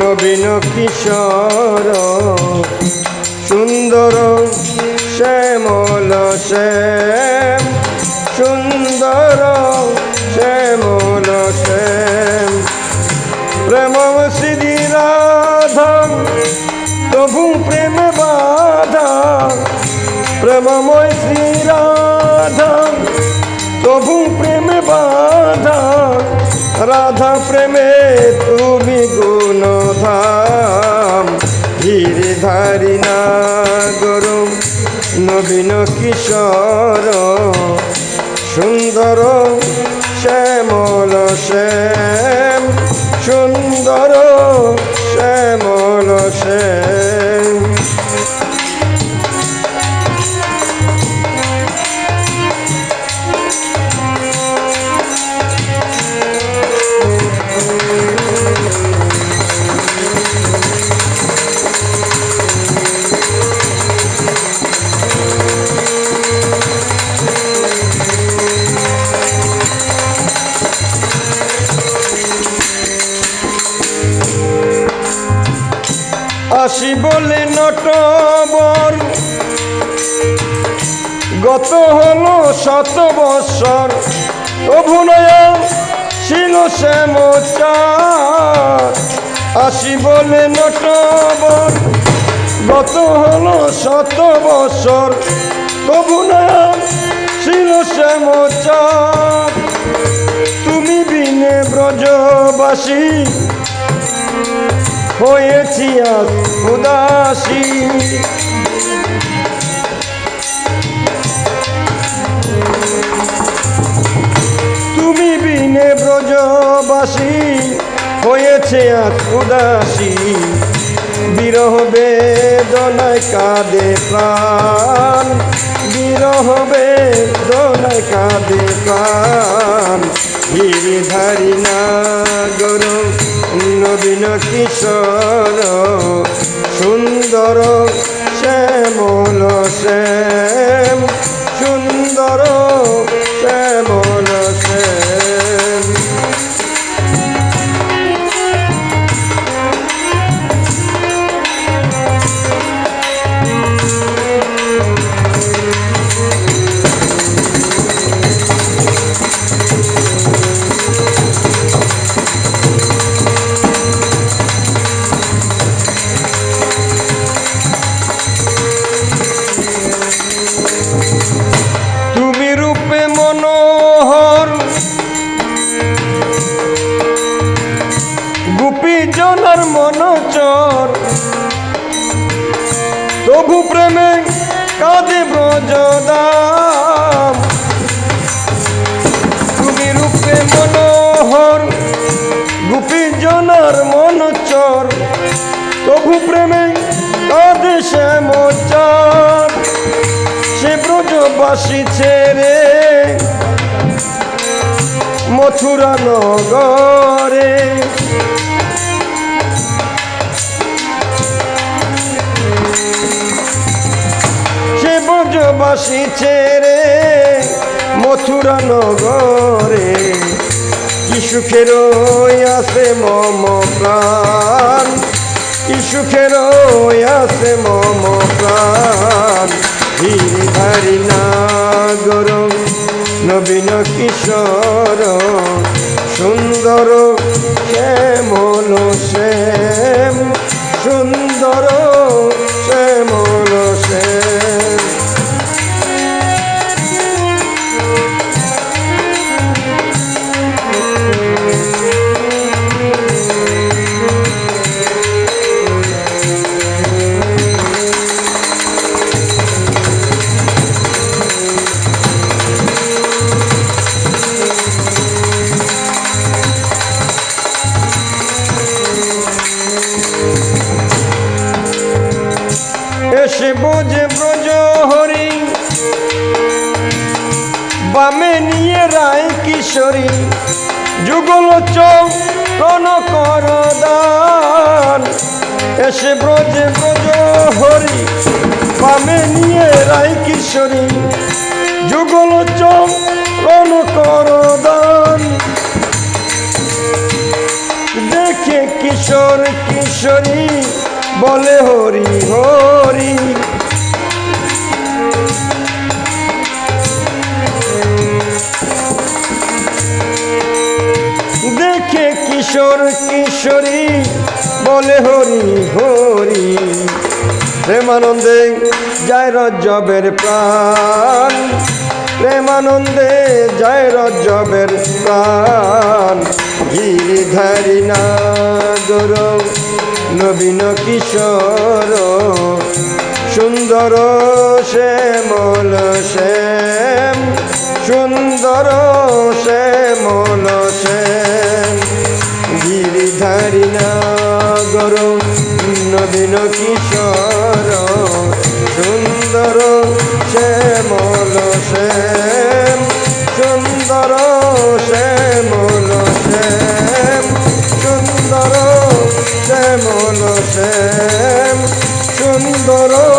নবীন কিশোর, সুন্দর, শ্যামল শ্যাম, সুন্দর, শ্যামল শ্যাম। প্রেম শ্রী রাধা প্রভু প্রেম বাধা। প্রেমময় শ্রী রাধা প্রভু প্রেম বাধা। রাধা প্রেমে নবীন কিশোর সুন্দর শ্যামল শ্যাম আসি বলে নটবর গত হলো শত বৎসর অভিনয় ছিল শ্যামচার আসি বলে নটবর গত হলো শত বৎসর অভিনয় ছিল শ্যামচার তুমি বিনে ব্রজবাসী হয়েছি আজ উদাসী। তুমি বিনে ব্রজবাসী, হয়েছে আজ উদাসী। বিরহ বেদনায় কাঁদে প্রাণ, বিরহ বেদনায় কাঁদে প্রাণ। গিরিধারী না গরু নবীন কিশোর সুন্দর শ্যামল শ্যাম প্রেমে কাঁদে শ্যামচার সে ব্রজবাসী ছেড়ে মথুরা নগরে। সে ব্রজবাসী ছেড়ে মথুরা নগরে। কি সুখের আছে মম প্রাণ। কি সুখের আছে মম প্রাণ। ধীরে ধারি না নবীন কিশোর সুন্দর শ্যামল শ্যাম সুন্দর বামে নিয়ে রায় কিশোরী। যুগল চৌন কর এসে ব্রজে, ব্রজ হরি বামে নিয়ে রায় কিশোরী। যুগল চৌন কর দেখে কিশোর, কিশোরী, বলে হরি হরি। কিশোর, কিশোরী, বলে হরি হরি। প্রেমানন্দে যায় রজ্জবের প্রাণ। প্রেমানন্দে যায় রজ্জবের প্রাণ। গিরিধারী নাগর নবীন কিশোর। সুন্দর শ্যামল শ্যাম, সুন্দর নবীন কিশোর সুন্দর শ্যামল শ্যাম সুন্দর শ্যামল শ্যাম সুন্দর শ্যামল শ্যাম সুন্দর